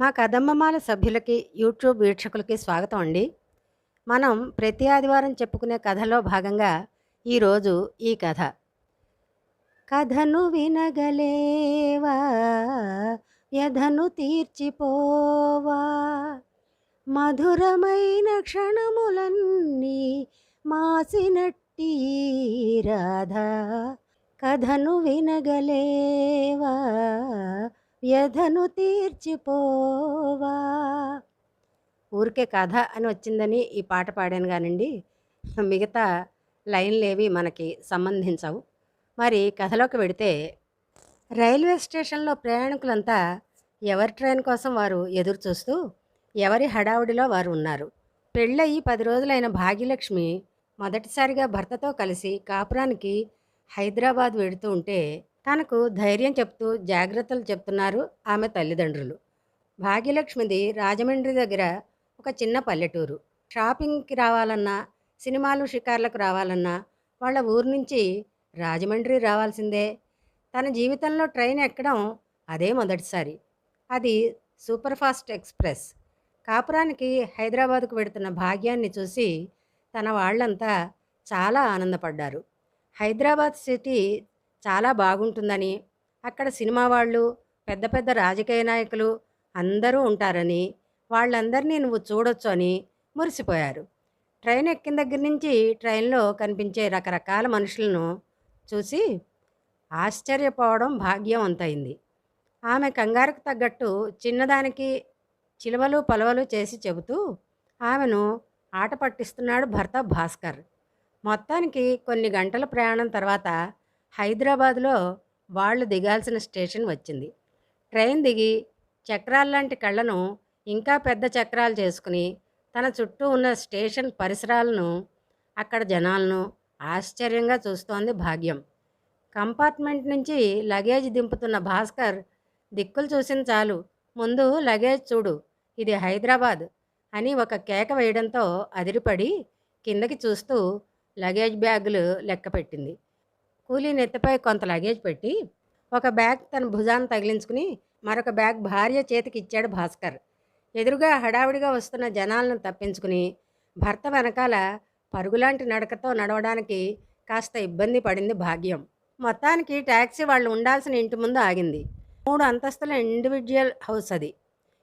మా కదమ్మమాల సభ్యులకి యూట్యూబ్ వీక్షకులకి స్వాగతం అండి. మనం ప్రతి ఆదివారం చెప్పుకునే కథలో భాగంగా ఈరోజు ఈ కథ. కథను వినగలేవా? వ్యధను తీర్చిపోవా? మధురమైన క్షణములన్నీ మాసినట్టి రాధ. కథను వినగలేవా? వ్యధను తీర్చిపోవా. ఊరికే కథ అని వచ్చిందని ఈ పాట పాడాను కానండి. మిగతా లైన్లేవి మనకి సంబంధించవు. మరి కథలోకి వెడితే రైల్వే స్టేషన్లో ప్రయాణికులంతా ఎవరి ట్రైన్ కోసం వారు ఎదురు చూస్తూ ఎవరి హడావుడిలో వారు ఉన్నారు. పెళ్ళయి పది రోజులైన భాగ్యలక్ష్మి మొదటిసారిగా భర్తతో కలిసి కాపురానికి హైదరాబాద్ వెడుతూ ఉంటే తనకు ధైర్యం చెప్తూ జాగ్రత్తలు చెప్తున్నారు ఆమె తల్లిదండ్రులు. భాగ్యలక్ష్మిది రాజమండ్రి దగ్గర ఒక చిన్న పల్లెటూరు. షాపింగ్కి రావాలన్నా సినిమాలు షికార్లకు రావాలన్నా వాళ్ళ ఊరు నుంచి రాజమండ్రి రావాల్సిందే. తన జీవితంలో ట్రైన్ ఎక్కడం అదే మొదటిసారి. అది సూపర్ ఫాస్ట్ ఎక్స్ప్రెస్. కాపురానికి హైదరాబాద్కు వెడుతున్న భాగ్యాన్ని చూసి తన వాళ్ళంతా చాలా ఆనందపడ్డారు. హైదరాబాద్ సిటీ చాలా బాగుంటుందని. అక్కడ సినిమా వాళ్ళు పెద్ద పెద్ద రాజకీయ నాయకులు అందరూ ఉంటారని వాళ్ళందరినీ నువ్వు చూడొచ్చు అని మురిసిపోయారు. ట్రైన్ ఎక్కిన దగ్గర నుంచి ట్రైన్లో కనిపించే రకరకాల మనుషులను చూసి ఆశ్చర్యపోవడం భాగ్యవంతైంది ఆమె కంగారుకు తగ్గట్టు చిన్నదానికి చిలువలు పలవలు చేసి చెబుతూ ఆమెను ఆట పట్టిస్తున్నాడు భర్త భాస్కర్. మొత్తానికి కొన్ని గంటల ప్రయాణం తర్వాత హైదరాబాద్లో వాళ్ళు దిగాల్సిన స్టేషన్ వచ్చింది. ట్రైన్ దిగి చక్రాల్లాంటి కళ్ళను ఇంకా పెద్ద చక్రాలు చేసుకుని తన చుట్టూ ఉన్న స్టేషన్ పరిసరాలను అక్కడ జనాలను ఆశ్చర్యంగా చూస్తోంది భాగ్యం. కంపార్ట్మెంట్ నుంచి లగేజ్ దింపుతున్న భాస్కర్ దిక్కులు చూసిన చాలు. ముందు లగేజ్ చూడు. ఇది హైదరాబాద్ అని ఒక కేక వేయడంతో అదిరిపడి కిందకి చూస్తూ లగేజ్ బ్యాగులు లెక్క పెట్టింది కూలీ నెత్తిపై కొంత లగేజ్ పెట్టి ఒక బ్యాగ్ తన భుజాన్ని తగిలించుకుని మరొక బ్యాగ్ భార్య చేతికి ఇచ్చాడు భాస్కర్. ఎదురుగా హడావిడిగా వస్తున్న జనాలను తప్పించుకుని భర్త వెనకాల పరుగులాంటి నడకతో నడవడానికి కాస్త ఇబ్బంది పడింది భాగ్యం. మొత్తానికి ట్యాక్సీ వాళ్ళు ఉండాల్సిన ఇంటి ముందు ఆగింది. మూడు అంతస్తుల ఇండివిజువల్ హౌస్ అది.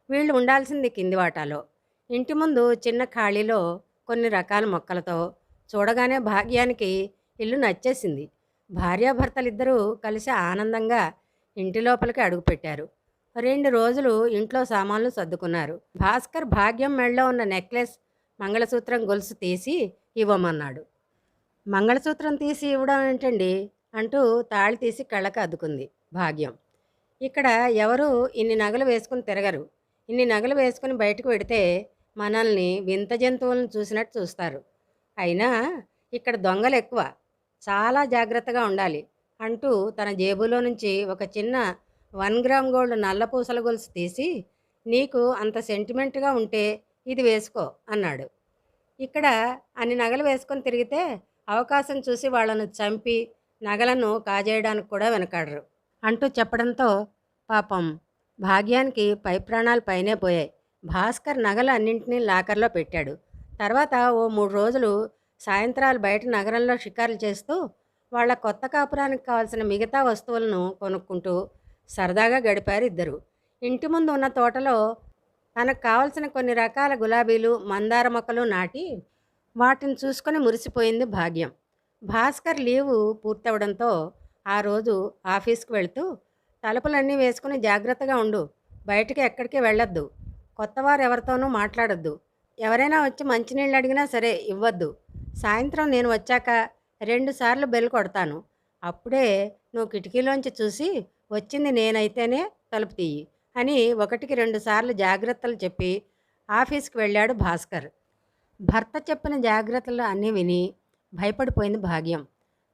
వీళ్ళు ఉండాల్సింది కింది వాటాలో. ఇంటి ముందు చిన్న ఖాళీలో కొన్ని రకాల మొక్కలతో చూడగానే భాగ్యానికి ఇల్లు నచ్చేసింది. భార్యాభర్తలిద్దరూ కలిసి ఆనందంగా ఇంటి లోపలికి అడుగుపెట్టారు రెండు రోజులు ఇంట్లో సామాన్లు సర్దుకున్నారు. భాస్కర్ భాగ్యం మెడలో ఉన్న నెక్లెస్ మంగళసూత్రం గొలుసు తీసి ఇవ్వమన్నాడు. మంగళసూత్రం తీసి ఇవ్వడం ఏంటండి? అంటూ తాళి తీసి కళ్ళకు అద్దుకుంది భాగ్యం. ఇక్కడ ఎవరు ఇన్ని నగలు వేసుకుని తిరగరు. ఇన్ని నగలు వేసుకుని బయటకు పెడితే మనల్ని వింత జంతువులను చూసినట్టు చూస్తారు. అయినా ఇక్కడ దొంగలు ఎక్కువ. చాలా జాగ్రత్తగా ఉండాలి. అంటూ తన జేబులో నుంచి ఒక చిన్న వన్ గ్రామ్ గోల్డ్ నల్ల పూసల గొలుసు తీసి నీకు అంత సెంటిమెంట్గా ఉంటే ఇది వేసుకో అన్నాడు. ఇక్కడ అన్ని నగలు వేసుకొని తిరిగితే అవకాశం చూసి వాళ్ళను చంపి నగలను కాజేయడానికి కూడా వెనకాడరు. అంటూ చెప్పడంతో పాపం భాగ్యానికి పై ప్రాణాలు పైనే పోయాయి. భాస్కర్ నగలు అన్నింటినీ లాకర్లో పెట్టాడు. తర్వాత ఓ మూడు రోజులు సాయంత్రాలు బయట నగరంలో షికారులు చేస్తూ వాళ్ళ కొత్త కాపురానికి కావాల్సిన మిగతా వస్తువులను కొనుక్కుంటూ సరదాగా గడిపారు ఇద్దరు. ఇంటి ముందు ఉన్న తోటలో తనకు కావలసిన కొన్ని రకాల గులాబీలు మందార మొక్కలు నాటి వాటిని చూసుకొని మురిసిపోయింది భాగ్యం. భాస్కర్ లీవు పూర్తవడంతో ఆ రోజు ఆఫీస్కి వెళ్తూ తలుపులన్నీ వేసుకుని జాగ్రత్తగా ఉండు బయటికి ఎక్కడికి వెళ్ళొద్దు కొత్తవారు ఎవరితోనూ మాట్లాడొద్దు ఎవరైనా వచ్చి మంచినీళ్ళు అడిగినా సరే ఇవ్వద్దు సాయంత్రం నేను వచ్చాక రెండుసార్లు బెల్ కొడతాను. అప్పుడే నువ్వు కిటికీలోంచి చూసి వచ్చింది నేనైతేనే తలుపు తీయి అని ఒకటికి రెండు సార్లు జాగ్రత్తలు చెప్పి ఆఫీస్కి వెళ్ళాడు భాస్కర్. భర్త చెప్పిన జాగ్రత్తలు అన్నీ విని భయపడిపోయింది భాగ్యం.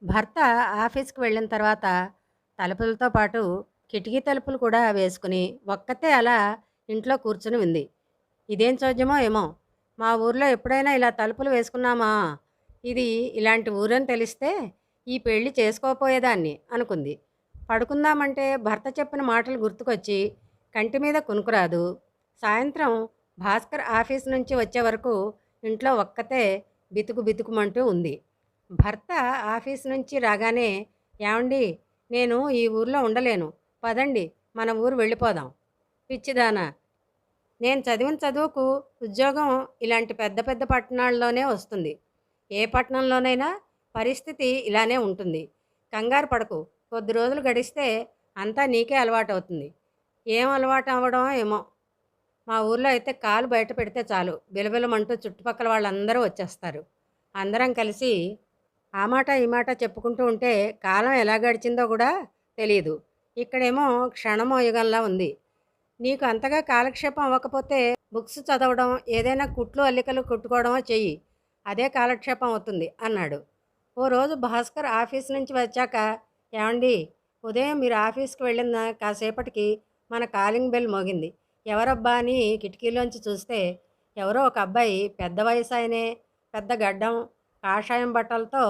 భర్త ఆఫీస్కి వెళ్ళిన తర్వాత తలుపులతో పాటు కిటికీ తలుపులు కూడా వేసుకుని ఒక్కతే అలా ఇంట్లో కూర్చుని ఉంది. ఇదేం చోద్యమో ఏమో. మా ఊర్లో ఎప్పుడైనా ఇలా తలుపులు వేసుకున్నామా? ఇది ఇలాంటి ఊరని తెలిస్తే ఈ పెళ్ళి చేసుకోపోయేదాన్ని అనుకుంది. పడుకుందామంటే భర్త చెప్పిన మాటలు గుర్తుకొచ్చి కంటి మీద కొనుకురాదు. సాయంత్రం భాస్కర్ ఆఫీస్ నుంచి వచ్చే వరకు ఇంట్లో ఒక్కతే బితుకు బితుకుమంటూ ఉంది. భర్త ఆఫీస్ నుంచి రాగానే ఏమండి నేను ఈ ఊర్లో ఉండలేను. పదండి మన ఊరు వెళ్ళిపోదాం. పిచ్చిదానా నేను చదివిన చదువుకు ఉద్యోగం ఇలాంటి పెద్ద పెద్ద పట్టణాల్లోనే వస్తుంది. ఏ పట్టణంలోనైనా పరిస్థితి ఇలానే ఉంటుంది. కంగారు పడకు. కొద్ది రోజులు గడిస్తే అంతా నీకే అలవాటు అవుతుంది ఏం అలవాటు అవ్వడం ఏమో. మా ఊర్లో అయితే కాలు బయట పెడితే చాలు. బిలబిలమంటూ చుట్టుపక్కల వాళ్ళందరూ వచ్చేస్తారు. అందరం కలిసి ఆ మాట ఈ మాట చెప్పుకుంటూ ఉంటే కాలం ఎలా గడిచిందో కూడా తెలియదు ఇక్కడేమో క్షణమో యుగంలా ఉంది. నీకు అంతగా కాలక్షేపం అవ్వకపోతే బుక్స్ చదవడం ఏదైనా కుట్లు అల్లికలు కుట్టుకోవడమో చెయ్యి. అదే కాలక్షేపం అవుతుంది అన్నాడు. ఓ రోజు భాస్కర్ ఆఫీస్ నుంచి వచ్చాక ఏమండి ఉదయం మీరు ఆఫీస్కి వెళ్ళిన కాసేపటికి మన కాలింగ్ బెల్ మోగింది. ఎవరబ్బా అని కిటికీలోంచి చూస్తే ఎవరో ఒక అబ్బాయి పెద్ద వయసు ఆయనే పెద్ద గడ్డం కాషాయం బట్టలతో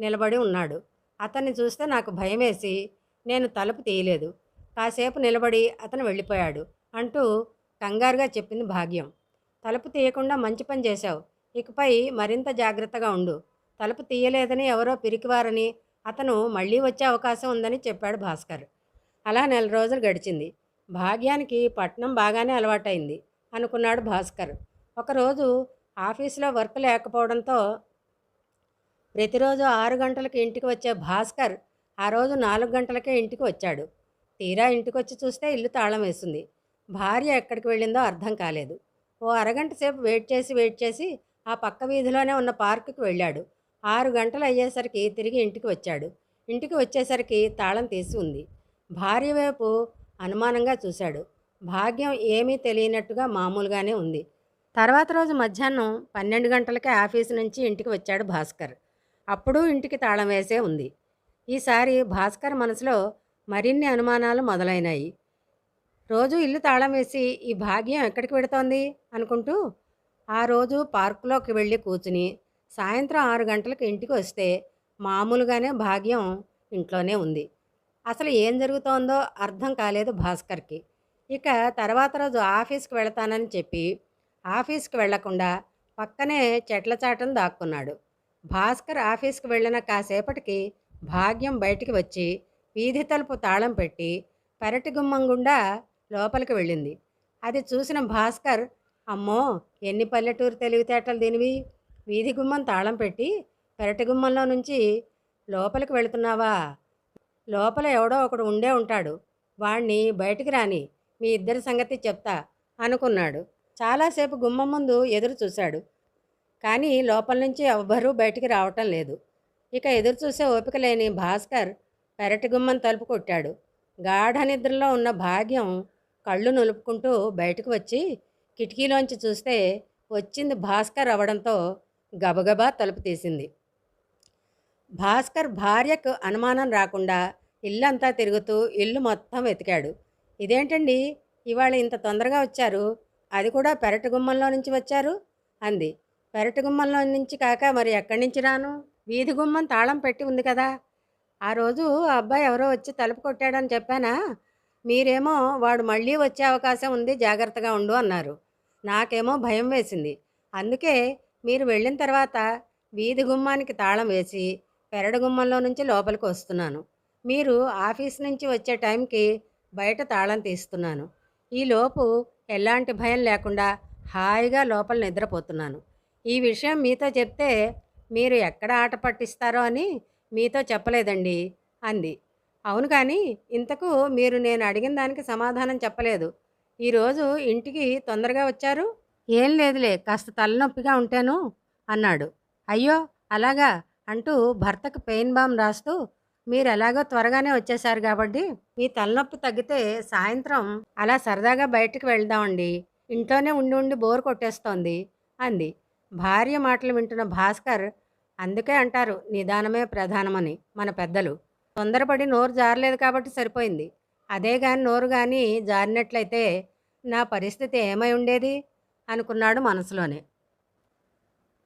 నిలబడి ఉన్నాడు. అతన్ని చూస్తే నాకు భయం వేసి నేను తలుపు తీయలేదు. కాసేపు నిలబడి అతను వెళ్ళిపోయాడు అంటూ కంగారుగా చెప్పింది భాగ్యం. తలుపు తీయకుండా మంచి పని చేశావు. ఇకపై మరింత జాగ్రత్తగా ఉండు. తలుపు తీయలేదని ఎవరో పిరికివారని అతను మళ్ళీ వచ్చే అవకాశం ఉందని చెప్పాడు భాస్కర్. అలా నెల రోజులు గడిచింది. భాగ్యానికి పట్నం బాగానే అలవాటైంది అనుకున్నాడు భాస్కర్. ఒకరోజు ఆఫీసులో వర్క్ లేకపోవడంతో ప్రతిరోజు ఆరు గంటలకు ఇంటికి వచ్చే భాస్కర్ ఆ రోజు నాలుగు గంటలకే ఇంటికి వచ్చాడు. తీరా ఇంటికి వచ్చి చూస్తే ఇల్లు తాళం వేసింది. భార్య ఎక్కడికి వెళ్ళిందో అర్థం కాలేదు. ఓ అరగంట సేపు వెయిట్ చేసి వెయిట్ చేసి ఆ పక్క వీధిలోనే ఉన్న పార్కుకి వెళ్ళాడు. ఆరు గంటలు అయ్యేసరికి తిరిగి ఇంటికి వచ్చాడు. ఇంటికి వచ్చేసరికి తాళం తీసి ఉంది. భార్య వైపు అనుమానంగా చూశాడు. భాగ్యం ఏమీ తెలియనట్టుగా మామూలుగానే ఉంది. తర్వాత రోజు మధ్యాహ్నం పన్నెండు గంటలకే ఆఫీసు నుంచి ఇంటికి వచ్చాడు భాస్కర్. అప్పుడు ఇంటికి తాళం వేసే ఉంది. ఈసారి భాస్కర్ మనసులో మరిన్ని అనుమానాలు మొదలైనాయి. రోజు ఇల్లు తాళం వేసి ఈ భాగ్యం ఎక్కడికి పెడుతోంది అనుకుంటూ ఆ రోజు పార్కులోకి వెళ్ళి కూర్చుని సాయంత్రం ఆరు గంటలకు ఇంటికి వస్తే మామూలుగానే భాగ్యం ఇంట్లోనే ఉంది. అసలు ఏం జరుగుతోందో అర్థం కాలేదు భాస్కర్కి. ఇక తర్వాత రోజు ఆఫీస్కి వెళతానని చెప్పి ఆఫీస్కి వెళ్ళకుండా పక్కనే చెట్ల చాటను దాక్కున్నాడు. భాస్కర్ ఆఫీస్కి వెళ్ళిన కాసేపటికి భాగ్యం బయటికి వచ్చి వీధి తలుపు తాళం పెట్టి పెరటి గుమ్మం గుండా లోపలికి వెళ్ళింది. అది చూసిన భాస్కర్ అమ్మో ఎన్ని పల్లెటూరు తెలివితేటలు దీనివి? వీధి గుమ్మం తాళం పెట్టి పెరటి గుమ్మంలో నుంచి లోపలికి వెళుతున్నావా? లోపల ఎవడో ఒకడు ఉండే ఉంటాడు. వాణ్ణి బయటికి రాని మీ ఇద్దరి సంగతి చెప్తా అనుకున్నాడు. చాలాసేపు గుమ్మం ముందు ఎదురు చూశాడు. కానీ లోపల నుంచి ఎవ్వరూ బయటికి రావటం లేదు. ఇక ఎదురు చూసే ఓపిక లేని భాస్కర్ పెరటి గుమ్మం తలుపు కొట్టాడు. గాఢ నిద్రలో ఉన్న భాగ్యం కళ్ళు నులుపుకుంటూ బయటకు వచ్చి కిటికీలోంచి చూస్తే వచ్చింది భాస్కర్ అవడంతో గబగబా తలుపు తీసింది. భాస్కర్ భార్యకు అనుమానం రాకుండా ఇల్లంతా తిరుగుతూ ఇల్లు మొత్తం వెతికాడు. ఇదేంటండి? ఇవాళ ఇంత తొందరగా వచ్చారు. అది కూడా పెరటి గుమ్మంలో నుంచి వచ్చారు? అంది. పెరటి గుమ్మంలో నుంచి కాక మరి ఎక్కడి నుంచి రాను? వీధి గుమ్మం తాళం పెట్టి ఉంది కదా. ఆ రోజు ఆ అబ్బాయి ఎవరో వచ్చి తలుపు కొట్టాడని చెప్పానా? మీరేమో వాడు మళ్ళీ వచ్చే అవకాశం ఉంది జాగ్రత్తగా ఉండు అన్నారు. నాకేమో భయం వేసింది. అందుకే మీరు వెళ్ళిన తర్వాత వీధి గుమ్మానికి తాళం వేసి పెరడు గుమ్మంలో నుంచి లోపలికి వస్తున్నాను. మీరు ఆఫీస్ నుంచి వచ్చే టైంకి బయట తాళం తీస్తున్నాను. ఈలోపు ఎలాంటి భయం లేకుండా హాయిగా లోపల నిద్రపోతున్నాను. ఈ విషయం మీతో చెప్తే మీరు ఎక్కడ ఆట పట్టిస్తారో అని మీతో చెప్పలేదండి అంది. అవును కానీ ఇంతకు మీరు నేను అడిగిన దానికి సమాధానం చెప్పలేదు. ఈరోజు ఇంటికి తొందరగా వచ్చారు? ఏం లేదులే కాస్త తలనొప్పిగా ఉంటాను అన్నాడు. అయ్యో అలాగా అంటూ భర్తకు పెయిన్ బామ్ రాస్తూ మీరు ఎలాగో త్వరగానే వచ్చేసారు కాబట్టి మీ తలనొప్పి తగ్గితే సాయంత్రం అలా సరదాగా బయటికి వెళ్దామండి. ఇంట్లోనే ఉండి ఉండి బోర్ కొట్టేస్తోంది అంది. భార్య మాటలు వింటున్న భాస్కర్ అందుకే అంటారు నిదానమే ప్రధానమని మన పెద్దలు. తొందరపడి నోరు జారలేదు కాబట్టి సరిపోయింది. అదే కానీ నోరు కానీ జారినట్లయితే నా పరిస్థితి ఏమై ఉండేది? అనుకున్నాడు మనసులోనే.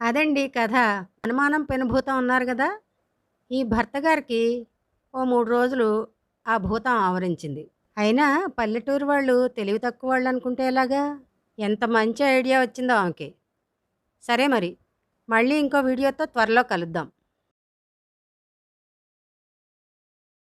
అదండి కథ. అనుమానం పెనుభూతం ఉన్నారు కదా ఈ భర్త గారికి ఓ మూడు రోజులు ఆ భూతం ఆవరించింది. అయినా పల్లెటూరు వాళ్ళు తెలివి తక్కువ వాళ్ళు అనుకుంటే ఎలాగా? ఎంత మంచి ఐడియా వచ్చిందో ఆమెకి. సరే మరి మళ్ళీ ఇంకో వీడియోతో త్వరలో కలుద్దాం.